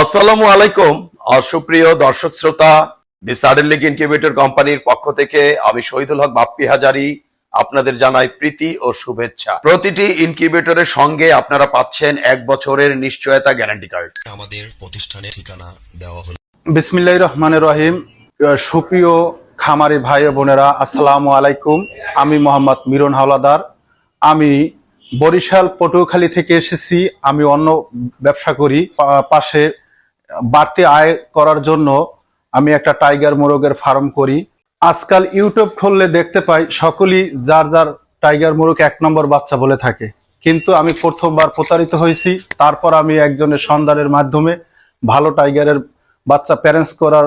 আসসালামু আলাইকুম অসুপ্রিয় দর্শক শ্রোতা দি সাডেন লিগ ইনকিউবেটর কোম্পানির পক্ষ থেকে আমি শহীদুল হক বাপ্পি হাজারি আপনাদের জানাই প্রীতি ও শুভেচ্ছা। প্রতিটি ইনকিউবেটরের সঙ্গে আপনারা পাচ্ছেন এক বছরের নিশ্চয়তা গ্যারান্টি কার্ড। আমাদের প্রতিষ্ঠানের ঠিকানা দেওয়া হলো। বিসমিল্লাহ রহমান রহিম। সুপ্রিয় খামারি ভাই ও বোনেরা আসসালামু আলাইকুম। আমি মোহাম্মদ মিরন হাওলাদার। আমি বরিশাল পটুয়াখালী থেকে এসেছি। আমি অন্য ব্যবসা করি। পাশে বাড়তি আয় করার জন্য আমি একটা টাইগার মোরগের ফার্ম করি। আজকাল ইউটিউব খুললে দেখতে পাই সকলেই যার যার টাইগার মোরগ এক নম্বর বাচ্চা বলে থাকে। কিন্তু আমি প্রথমবার প্রতারিত হয়েছি তারপর আমি একজনের সন্ধানের মাধ্যমে ভালো টাইগারের বাচ্চা প্যারেন্টস করার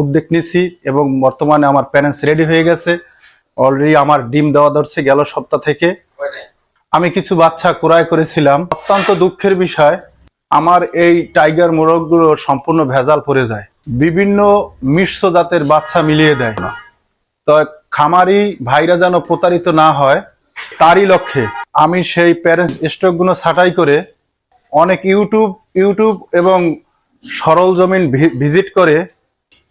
উদ্যোগ নিছি এবং বর্তমানে আমার প্যারেন্টস রেডি হয়ে গেছে। অলরেডি আমার ডিম দেওয়া ধরছে গেল সপ্তাহ থেকে। আমি কিছু বাচ্চা ক্রয় করেছিলাম। অত্যন্ত দুঃখের বিষয় আমার এই টাইগার মোরগগুলো সম্পূর্ণ ভেজাল পড়ে যায়। বিভিন্ন মিশ্র জাতের বাচ্চা মিলিয়ে দেয়। না তো খামারি ভাইরা যেন প্রতারিত না হয়, তারই লক্ষ্যে আমি সেই প্যারেন্টস স্টকগুলো ছাঁটাই করে অনেক ইউটিউব ইউটিউব এবং সরল জমিন ভিজিট করে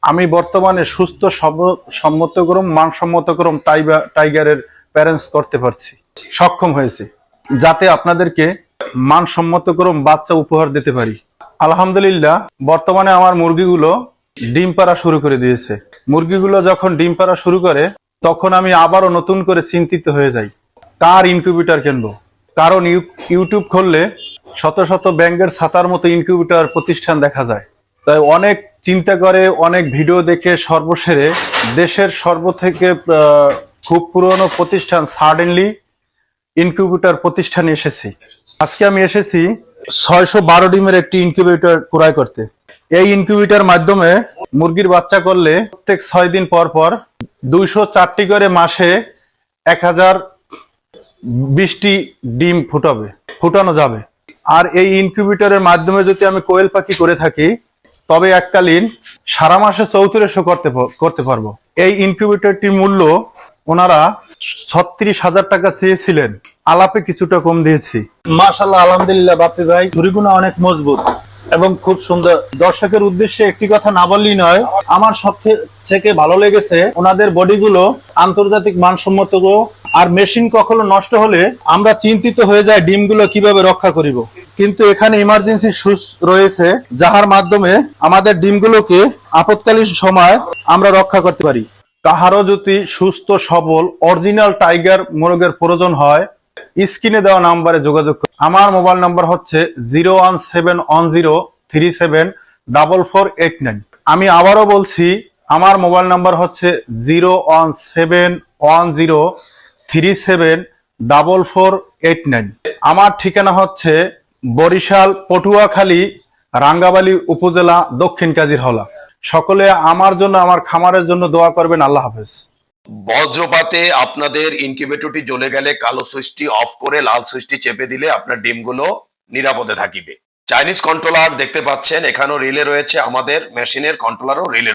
আমি বর্তমানে সুস্থ সম্মতক্রম, মানসম্মতক্রম টাইগারের প্যারেন্টস করতে পারছি। সক্ষম হয়েছে। যাতে আপনাদেরকে মানসম্মতক্রম বাচ্চা উপহার দিতে পারি। আলহামদুলিল্লাহ, বর্তমানে আমার মুরগিগুলো ডিম পাড়া শুরু করে দিয়েছে। মুরগিগুলো যখন ডিম পাড়া শুরু করে, তখন আমি আবারও নতুন করে চিন্তিত হয়ে যাই। কার ইনকিউবেটর কিনবো? কারণ ইউ- ইউটিউব খুললে শত শত ব্যাংকের ছাতার মতো ইনকিউবেটর প্রতিষ্ঠান দেখা যায়। তাই অনেক চিন্তা করে, অনেক ভিডিও দেখে সর্বশেরে দেশের সর্ব থেকে খুব পুরনো প্রতিষ্ঠান সাডেনলি ইনকিউবেটর প্রতিষ্ঠানে এসেছি। আজকে আমি এসেছি ছয়শো বারো ডিমের একটি ইনকিউবেটর ক্রয় করতে। এই ইনকিউবেটর মাধ্যমে মুরগির বাচ্চা করলে প্রত্যেক ছয় দিন পর পর দুইশো চারটি করে মাসে এক হাজার বিশটি ডিম ফুটাবে, ফুটানো যাবে। আর এই ইনকিউবেটরের মাধ্যমে যদি আমি কোয়েল পাখি করে থাকি, তবে এককালীন সারা মাসে চৌত্রিশশো করতে করতে পারব। এই ইনকিউবেটরটির মূল্য ওনারা ছত্রিশ হাজার টাকা চেয়েছিলেন। আলাপে কিছুটা কম দিয়েছি। মাশাল্লাহ আলহামদুলিল্লাহ, বাপি ভাই ঝুড়িগুলো অনেক মজবুত এবং খুব সুন্দর। দর্শকের উদ্দেশ্যে একটি কথা না বললেই নয়, আমার সব থেকে ভালো লেগেছে ওনাদের বডিগুলো আন্তর্জাতিক মানসম্মত আর মেশিন কখনো নষ্ট হলে আমরা চিন্তিত হয়ে যায় ডিমগুলো কীভাবে রক্ষা করিব। কিন্তু এখানে ইমার্জেন্সি সুইচ রয়েছে, যাহার মাধ্যমে আমাদের ডিমগুলোকে আপৎকালীন সময় আমরা রক্ষা করতে পারি। কাহারও যদি সুস্থ, সবল অরিজিনাল টাইগার মোরগের প্রয়োজন হয়, স্ক্রিনে দেওয়া নাম্বারে যোগাযোগ করুন। আমার মোবাইল নাম্বার হচ্ছে zero one seven one zero three seven double four eight nine আমি আবারও বলছি, আমার মোবাইল নাম্বার হচ্ছে zero one seven one zero three seven double four eight nine আমার ঠিকানা হচ্ছে বরিশাল, পটুয়াখালী, রাঙ্গাবালী উপজেলা, দক্ষিণ কাজিরহলা। সকলে আমার জন্য, আমার খামারের জন্য দোয়া করবেন। আল্লাহ হাফেজ। বজ্রপাতে আপনাদের ইনকিউবেটরটি জ্বলে গেলে কালো সুইচটি অফ করে লাল সুইচটি চেপে দিলে আপনার ডিমগুলো নিরাপদে থাকিবে। চাইনিজ কন্ট্রোলার দেখতে পাচ্ছেন, এখানেও রিলে রয়েছে আমাদের মেশিনের কন্ট্রোলারও রিলে